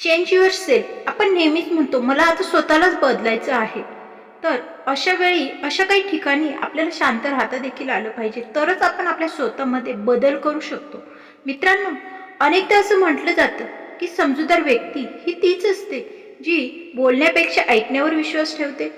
Change your self आपण नेहमीच म्हणतो मला आता स्वतःलाच बदलायचं आहे. तर अशा वेळी अशा काही ठिकाणी आपल्याला शांत राहता देखील आलं पाहिजे. तरच आपण आपल्या स्वतःमध्ये बदल करू शकतो. मित्रांनो अनेकदा असं म्हटलं जातं की समजूदार व्यक्ती ही तीच असते जी बोलण्यापेक्षा ऐकण्यावर विश्वास ठेवते.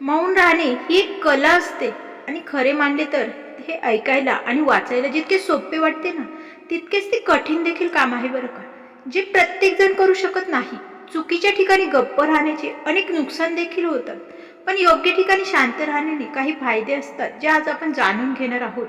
मौन राहणे ही एक कला असते आणि खरे मानले तर हे ऐकायला आणि वाचायला जितके सोपे वाटते ना तितकेच ते कठीण देखील काम आहे बरं का. जे प्रत्येकजण करू शकत नाही. चुकीच्या ठिकाणी गप्प राहण्याचे अनेक नुकसान देखील होतात. पण योग्य ठिकाणी शांत राहण्याने काही फायदे असतात जे आज आपण जाणून घेणार आहोत.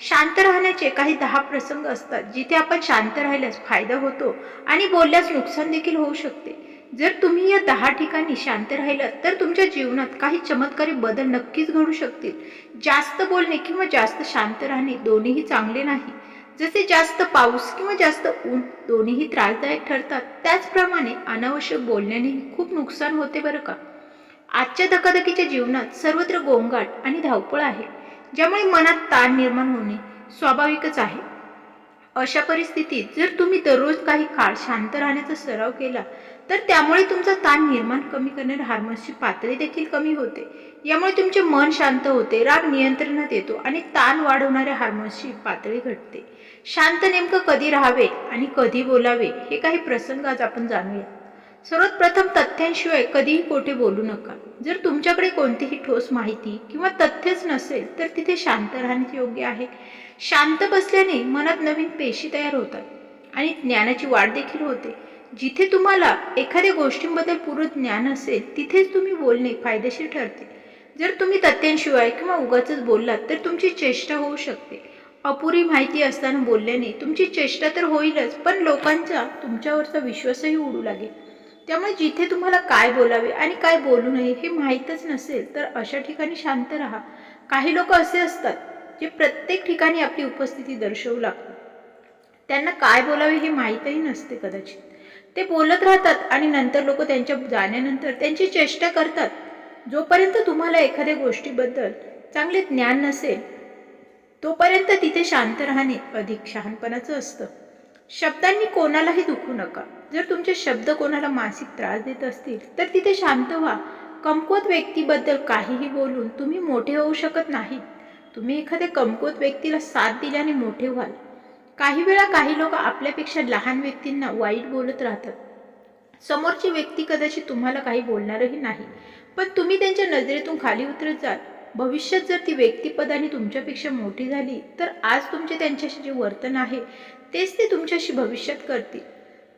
शांत राहण्याचे काही दहा प्रसंग असतात जिथे आपण शांत राहिल्यास फायदा होतो आणि बोलल्यास नुकसान देखील होऊ शकते. जर तुम्ही या दहा ठिकाणी शांत राहिलात तर तुमच्या जीवनात काही चमत्कारी बदल नक्कीच घडू शकतील. जास्त बोलणे किंवा जास्त शांत राहणे दोन्हीही चांगले नाही. जसे जास्त पाऊस किंवा जास्त ऊन दोन्हीही त्रासदायक ठरतात. त्याचप्रमाणे अनावश्यक बोलण्यानेही खूप नुकसान होते बरं का? आजच्या धकाधकीच्या जीवनात सर्वत्र गोंगाट आणि धावपळ आहे ज्यामुळे मनात ताण निर्माण होणे स्वाभाविकच आहे. अशा परिस्थितीत जर तुम्ही दररोज काही काळ शांत राहण्याचा सराव केला तर त्यामुळे तुमचा ताण निर्माण कमी करणाऱ्या हार्मोन्सची पातळी देखील कमी होते. यामुळे तुमचे मन शांत होते राग नियंत्रणात येतो आणि ताण वाढवणाऱ्या हार्मोन्सची पातळी घटते. शांत नेमकं कधी राहावे आणि कधी बोलावे हे काही प्रसंग आज आपण जाणूया. सर्वात प्रथम तथ्यांशिवाय कधीही कोठे बोलू नका. जर तुमच्याकडे कोणतीही ठोस माहिती किंवा तथ्यच नसेल तर तिथे शांत राहणे योग्य आहे. शांत बसल्याने मनात नवीन पेशी तयार होतात आणि ज्ञानाची वाढ देखील होते. जिथे तुम्हाला एखाद्या गोष्टींबद्दल पूर्ण ज्ञान असेल तिथेच तुम्ही बोलणे फायदेशीर ठरते. जर तुम्ही तथ्यांशिवाय किंवा उगाच बोललात तर तुमची चेष्टा होऊ शकते. अपुरी माहिती असताना बोलल्याने तुमची चेष्टा तर होईलच पण लोकांचा तुमच्यावरचा विश्वासही उडू लागेल. त्यामुळे जिथे तुम्हाला काय बोलावे आणि काय बोलू नये हे माहीतच नसेल तर अशा ठिकाणी शांत राहा. काही लोक असे असतात जे प्रत्येक ठिकाणी आपली उपस्थिती दर्शवू लागतात. त्यांना काय बोलावे हे माहीतही नसते कदाचित. ते बोलत राहतात आणि नंतर लोक त्यांच्या जाण्यानंतर त्यांची चेष्टा करतात. जोपर्यंत तुम्हाला एखाद्या गोष्टीबद्दल चांगले ज्ञान नसेल तोपर्यंत तिथे शांत राहणे अधिक शहाणपणाचं असतं. शब्दांनी कोणालाही दुखू नका. जर तुमचे शब्द कोणाला मानसिक त्रास देत असतील तर तिथे शांत व्हा. कमकुवत व्यक्तीबद्दल काहीही बोलून तुम्ही मोठे होऊ शकत नाही. तुम्ही एखाद्या कमकुवत व्यक्तीला साथ दिल्याने मोठे व्हाल. काही वेळा काही लोक आपल्यापेक्षा लहान व्यक्तींना वाईट बोलत राहतात. समोरची व्यक्ती कदाचित तुम्हाला काही बोलणारही नाही. पण तुम्ही त्यांच्या नजरेतून खाली उतरत जाल. भविष्यात जर ती व्यक्तिपदाने तुमच्यापेक्षा मोठी झाली तर आज तुमचे त्यांच्याशी जे वर्तन आहे तेच ते तुमच्याशी भविष्यात करतील.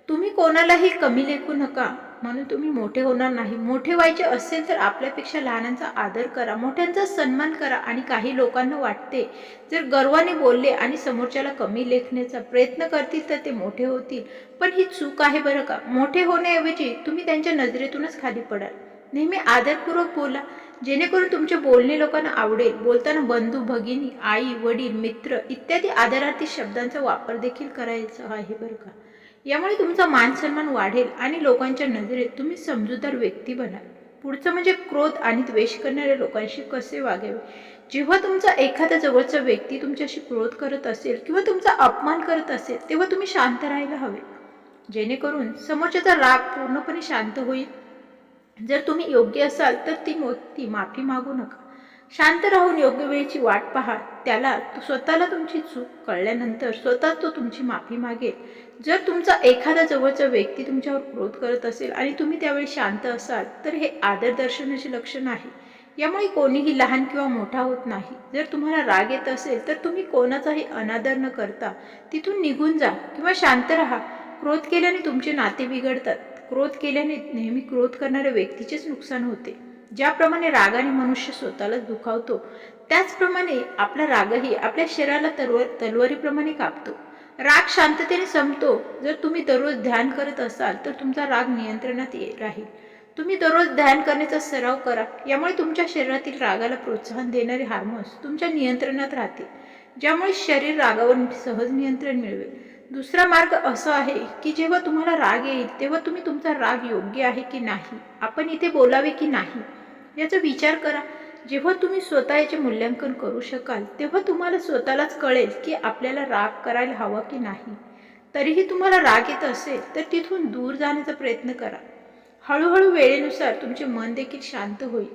तुम्ही कोणालाही कमी लेखू नका म्हणून तुम्ही मोठे होणार नाही. मोठे व्हायचे असेल तर आपल्यापेक्षा लहानांचा आदर करा मोठ्यांचा सन्मान करा आणि काही लोकांना वाटते जर गर्वाने बोलले आणि समोरच्याला कमी लेखण्याचा प्रयत्न करतील तर ते मोठे होतील. पण ही चूक आहे बरं का? मोठे होण्याऐवजी तुम्ही त्यांच्या नजरेतूनच खाली पडाल. नेहमी आदरपूर्वक बोला. जेणेकरून तुमचे बोलणे लोकांना आवडेल. बोलताना बंधू भगिनी आई वडील मित्र इत्यादी आदरार्थी शब्दांचा वापर देखील करायचा आहे बरं का? यामुळे तुमचा मान सन्मान वाढेल आणि लोकांच्या नजरेत तुम्ही समजूतदार व्यक्ती बनाल पुढचं म्हणजे क्रोध आणि द्वेष करणाऱ्या लोकांशी कसे वागावे? जेव्हा तुमचा एखादा जवळचा व्यक्ती तुमच्याशी क्रोध करत असेल किंवा तुमचा अपमान करत असेल तेव्हा तुम्ही शांत राहायला हवे. जेणेकरून समोरच्याचा राग पूर्णपणे शांत होईल जर तुम्ही योग्य असाल तर ती मोती माफी मागू नका. शांत राहून योग्य वेळेची वाट पहा. त्याला स्वतःला तुमची चूक कळल्यानंतर स्वतः तो तुमची माफी मागेल. जर तुमचा एखादा जवळचा व्यक्ती तुमच्यावर क्रोध करत असेल आणि तुम्ही त्यावेळी शांत असाल तर हे आदर दर्शनाचे लक्षण आहे. यामुळे कोणीही लहान किंवा मोठा होत नाही. जर तुम्हाला राग येत असेल तर तुम्ही कोणाचाही अनादर न करता तिथून निघून जा किंवा शांत राहा. क्रोध केल्याने तुमचे नाते बिघडतात. क्रोध केल्याने नेहमी क्रोध करणाऱ्या व्यक्तीचेच नुकसान होते. ज्याप्रमाणे रागाने मनुष्य स्वतःलाच दुखावतो त्याचप्रमाणे आपला रागही आपल्या शरीराला तलवार तलवारीप्रमाणे कापतो. राग शांततेने संपतो. जर तुम्ही दररोज ध्यान करत असाल तर तुमचा राग नियंत्रणात राहील. तुम्ही दररोज ध्यान करण्याचा सराव करा. यामुळे तुमच्या शरीरातील रागाला प्रोत्साहन देणारे हार्मोन्स तुमच्या नियंत्रणात राहतील. ज्यामुळे शरीर रागावर सहज नियंत्रण मिळवेल. दुसरा मार्ग असा आहे की जेव्हा तुम्हाला राग येईल तेव्हा तुम्ही तुमचा राग योग्य आहे की नाही आपण इथे बोलावे की नाही याचा विचार करा. जेव्हा तुम्ही स्वतः याचे मूल्यांकन करू शकाल तेव्हा तुम्हाला स्वतःलाच कळेल की आपल्याला राग करायला हवा की नाही. तरीही तुम्हाला राग येत असेल तर तिथून दूर जाण्याचा प्रयत्न करा. हळूहळू वेळेनुसार तुमचे मन देखील शांत होईल.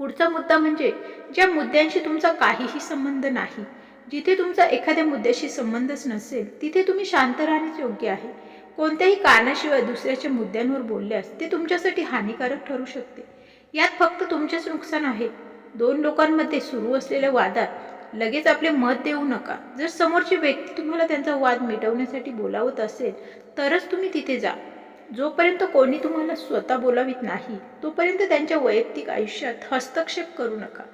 पुढचा मुद्दा म्हणजे ज्या मुद्द्यांशी तुमचा काहीही संबंध नाही जिथे तुमचा एखाद्या मुद्द्याशी संबंधच नसेल तिथे तुम्ही शांत राहणेच योग्य आहे. कोणत्याही कारणाशिवाय दुसऱ्याच्या मुद्द्यांवर बोलल्यास ते तुमच्यासाठी हानिकारक ठरू शकते. यात फक्त तुमचेच नुकसान आहे. दोन लोकांमध्ये सुरू असलेल्या वादात लगेच आपले मत देऊ नका. जर समोरची व्यक्ती तुम्हाला त्यांचा वाद मिटवण्यासाठी बोलावत असेल तरच तुम्ही तिथे जा. जोपर्यंत कोणी तुम्हाला स्वतः बोलावीत नाही तोपर्यंत त्यांच्या वैयक्तिक आयुष्यात हस्तक्षेप करू नका.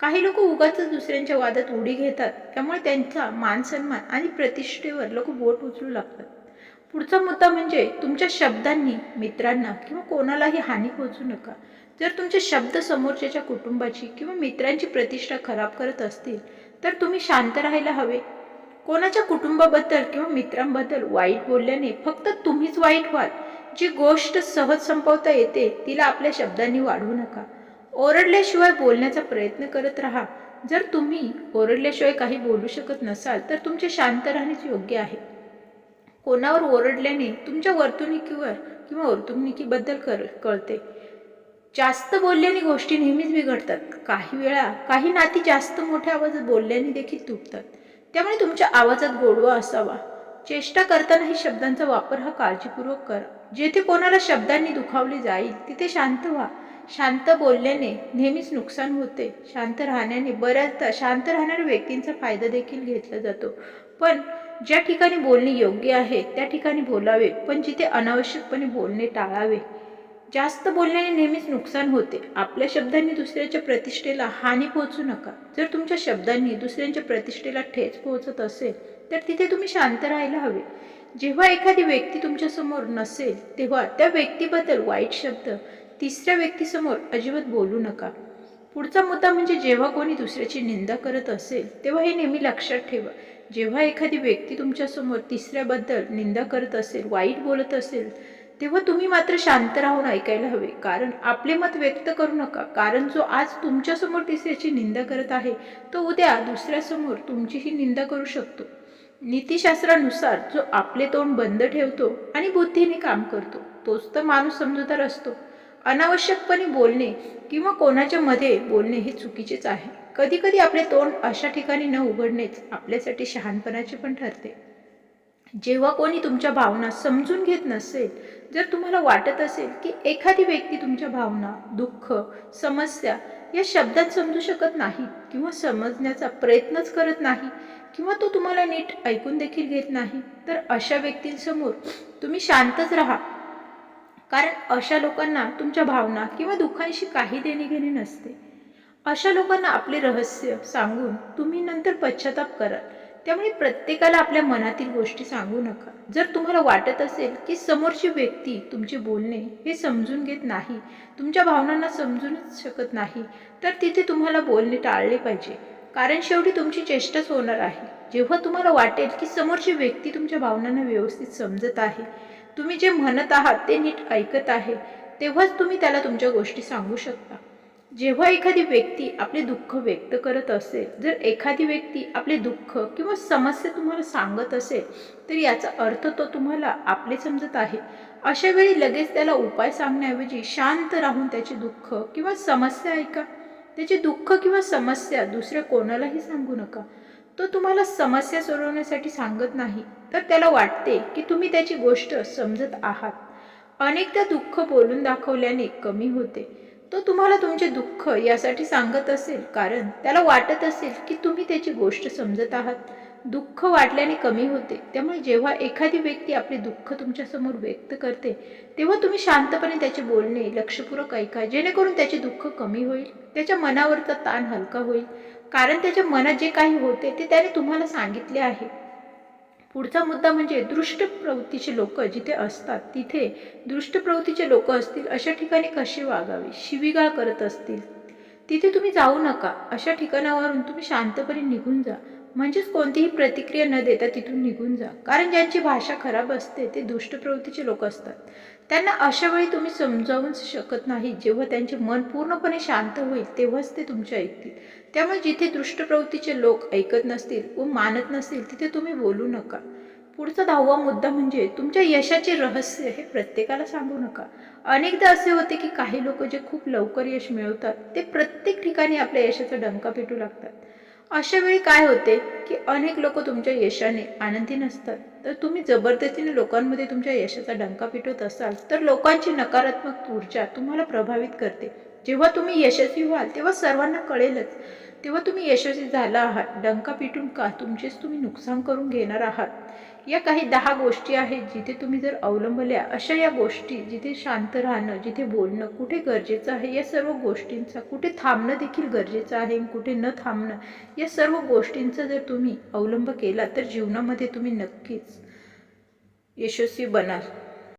काही लोक उगाच दुसऱ्यांच्या वादात उडी घेतात. त्यामुळे त्यांचा मान सन्मान आणि प्रतिष्ठेवर लोक बोट उचलू लागतात. पुढचा मुद्दा म्हणजे तुमच्या शब्दांनी मित्रांना किंवा कोणालाही हानी पोहोचू नका. जर तुमचे शब्द समोरच्याच्या कुटुंबाची किंवा मित्रांची प्रतिष्ठा खराब करत असतील तर तुम्ही शांत राहायला हवे. कोणाच्या कुटुंबाबद्दल किंवा मित्रांबद्दल वाईट बोलल्याने फक्त तुम्हीच वाईट व्हाल. जी गोष्ट सहज संपवता येते तिला आपल्या शब्दांनी वाढवू नका. ओरडल्याशिवाय बोलण्याचा प्रयत्न करत राहा. जर तुम्ही ओरडल्याशिवाय काही बोलू शकत नसाल तर तुमचे शांत राहणेच योग्य आहे. कोणावर ओरडल्याने तुमच्या वर्तणुकीवर किंवा वर्तणुकीबद्दल कर कळते. जास्त बोलल्याने गोष्टी नेहमीच बिघडतात. काही वेळा काही नाती जास्त मोठ्या आवाजात बोलल्याने देखील तुटतात. त्यामुळे तुमच्या आवाजात गोडवा असावा. चेष्टा करतानाही शब्दांचा वापर हा काळजीपूर्वक करा. जेथे कोणाला शब्दांनी दुखावले जाईल तिथे शांत व्हा. शांत बोलल्याने नेहमीच नुकसान होते. शांत राहण्याने बऱ्याचदा शांत राहणाऱ्या व्यक्तींचा फायदा देखील घेतला जातो. पण ज्या ठिकाणी बोलणे योग्य आहे त्या ठिकाणी बोलावे पण जिथे अनावश्यकपणे बोलणे टाळावे. जास्त बोलण्याने नेहमीच नुकसान होते. आपल्या शब्दांनी दुसऱ्याच्या प्रतिष्ठेला हानी पोहोचू नका. जर तुमच्या शब्दांनी दुसऱ्यांच्या प्रतिष्ठेला ठेच पोहोचत असेल तर तिथे तुम्ही शांत राहायला हवे. जेव्हा एखादी व्यक्ती तुमच्यासमोर नसेल तेव्हा त्या व्यक्तीबद्दल वाईट शब्द तिसऱ्या व्यक्तीसमोर अजिबात बोलू नका. पुढचा मुद्दा म्हणजे जेव्हा कोणी दुसऱ्याची निंदा करत असेल तेव्हा हे नेहमी लक्षात ठेवा. जेव्हा एखादी व्यक्ती तुमच्यासमोर तिसऱ्याबद्दल निंदा करत असेल वाईट बोलत असेल तेव्हा तुम्ही मात्र शांत राहून ऐकायला हवे. कारण आपले मत व्यक्त करू नका. कारण जो आज तुमच्यासमोर तिसऱ्याची निंदा करत आहे तो उद्या दुसऱ्यासमोर तुमचीही निंदा करू शकतो. नीतिशास्त्रानुसार जो आपले तोंड बंद ठेवतो आणि बुद्धीने काम करतो तोच तर माणूस समजूतदार असतो. अनावश्यकपणे बोलणे किंवा कोणाच्या मध्ये बोलणे हे चुकीचेच आहे. कधी कधी आपले तोंड अशा ठिकाणी न उघडणेच आपल्यासाठी शहाणपणाचे पण ठरते. जेव्हा कोणी तुमच्या भावना समजून घेत नसेल जर तुम्हाला वाटत असेल की एखादी व्यक्ती तुमच्या भावना दुःख समस्या या शब्दात समजू शकत नाही किंवा समजण्याचा प्रयत्नच करत नाही किंवा तो तुम्हाला नीट ऐकून देखील घेत नाही तर अशा व्यक्तींसमोर तुम्ही शांतच राहा. कारण अशा लोकांना तुमच्या भावना किंवा दुःखांशी काही देणेघेणे नसते. अशा लोकांना आपले रहस्य सांगून तुम्ही नंतर पश्चाताप कराल. त्यामुळे प्रत्येकाला आपल्या मनातील गोष्टी सांगू नका. जर तुम्हाला वाटत असेल की समोरची व्यक्ती तुमचे बोलणे हे समजून घेत नाही तुमच्या भावनांना समजूनच शकत नाही तर तिथे तुम्हाला बोलणे टाळले पाहिजे. कारण शेवटी तुमची चेष्टाच होणार आहे. जेव्हा तुम्हाला वाटेल की समोरची व्यक्ती तुमच्या भावनांना व्यवस्थित समजत आहे तुम्ही जे म्हणत आहात ते नीट ऐकत आहे तेव्हाच तुम्ही त्याला तुमच्या गोष्टी सांगू शकता. जेव्हा एखादी व्यक्ती आपले दुःख व्यक्त करत असेल जर एखादी व्यक्ती आपले दुःख किंवा समस्या तुम्हाला सांगत असेल तर याचा अर्थ तो तुम्हाला आपले समजत आहे. अशा वेळी लगेच त्याला उपाय सांगण्याऐवजी शांत राहून त्याचे दुःख किंवा समस्या ऐका. त्याचे दुःख किंवा समस्या दुसऱ्या कोणालाही सांगू नका. तो तुम्हाला समस्या सोडवण्यासाठी सांगत नाही तर त्याला वाटते की तुम्ही त्याची गोष्ट समजत आहात. अनेकदा दुःख बोलून दाखवल्याने कमी होते. तो तुम्हाला तुमचे दुःख यासाठी सांगत असेल कारण त्याला वाटत असेल की तुम्ही त्याची गोष्ट समजत आहात. दुःख वाटल्याने कमी होते. त्यामुळे जेव्हा एखादी व्यक्ती आपले दुःख तुमच्यासमोर व्यक्त करते तेव्हा तुम्ही शांतपणे त्याचे बोलणे लक्षपूर्वक ऐका जेणेकरून त्याचे दुःख कमी होईल. त्याच्या मनावरचा ताण हलका होईल. कारण त्याच्या मनात जे काही होते ते त्याने तुम्हाला सांगितले आहे. पुढचा मुद्दा म्हणजे दृष्ट प्रवृत्तीचे लोक जिथे असतात तिथे दृष्ट प्रवृत्तीचे लोक असतील अशा ठिकाणी कसे वागावे? शिवीगाळ करत असतील. तिथे तुम्ही जाऊ नका. अशा ठिकाणावरून तुम्ही शांतपणे निघून जा. म्हणजेच कोणतीही प्रतिक्रिया न देता तिथून निघून जा. कारण ज्यांची भाषा खराब असते ते दुष्ट प्रवृत्तीचे लोक असतात. त्यांना अशा वेळी तुम्ही समजावून शकत नाही जेव्हा त्यांचे मन पूर्णपणे शांत होईल तेव्हाच ते तुमचे ऐकतील. त्यामुळे जिथे दुष्ट प्रवृत्तीचे लोक ऐकत नसतील व मानत नसतील तिथे तुम्ही बोलू नका. पुढचा दहावा मुद्दा म्हणजे तुमच्या यशाचे रहस्य हे प्रत्येकाला सांगू नका. अनेकदा असे होते की काही लोक जे खूप लवकर यश मिळवतात ते प्रत्येक ठिकाणी आपल्या यशाचा डंका पेटू लागतात. अशा वेळी काय होते की अनेक लोक तुमच्या यशाने आनंदी नसतात. तर तुम्ही जबरदस्तीने लोकांमध्ये तुमच्या यशाचा डंका पिटवत असाल तर लोकांची नकारात्मक ऊर्जा तुम्हाला प्रभावित करते. जेव्हा तुम्ही यशस्वी व्हाल तेव्हा सर्वांना कळेलच. तेव्हा तुम्ही यशस्वी झाला आहात. डंका पिटून का तुमचेच तुम्ही नुकसान करून घेणार आहात? या काही दहा गोष्टी आहेत जिथे तुम्ही जर अवलंबल्या अशा या गोष्टी जिथे शांत राहणं जिथे बोलणं कुठे गरजेचं आहे या सर्व गोष्टींचा कुठे थांबणं देखील गरजेचं आहे कुठे न थांबणं या सर्व गोष्टींचा जर तुम्ही अवलंब केला तर जीवनामध्ये तुम्ही नक्कीच यशस्वी बनाल.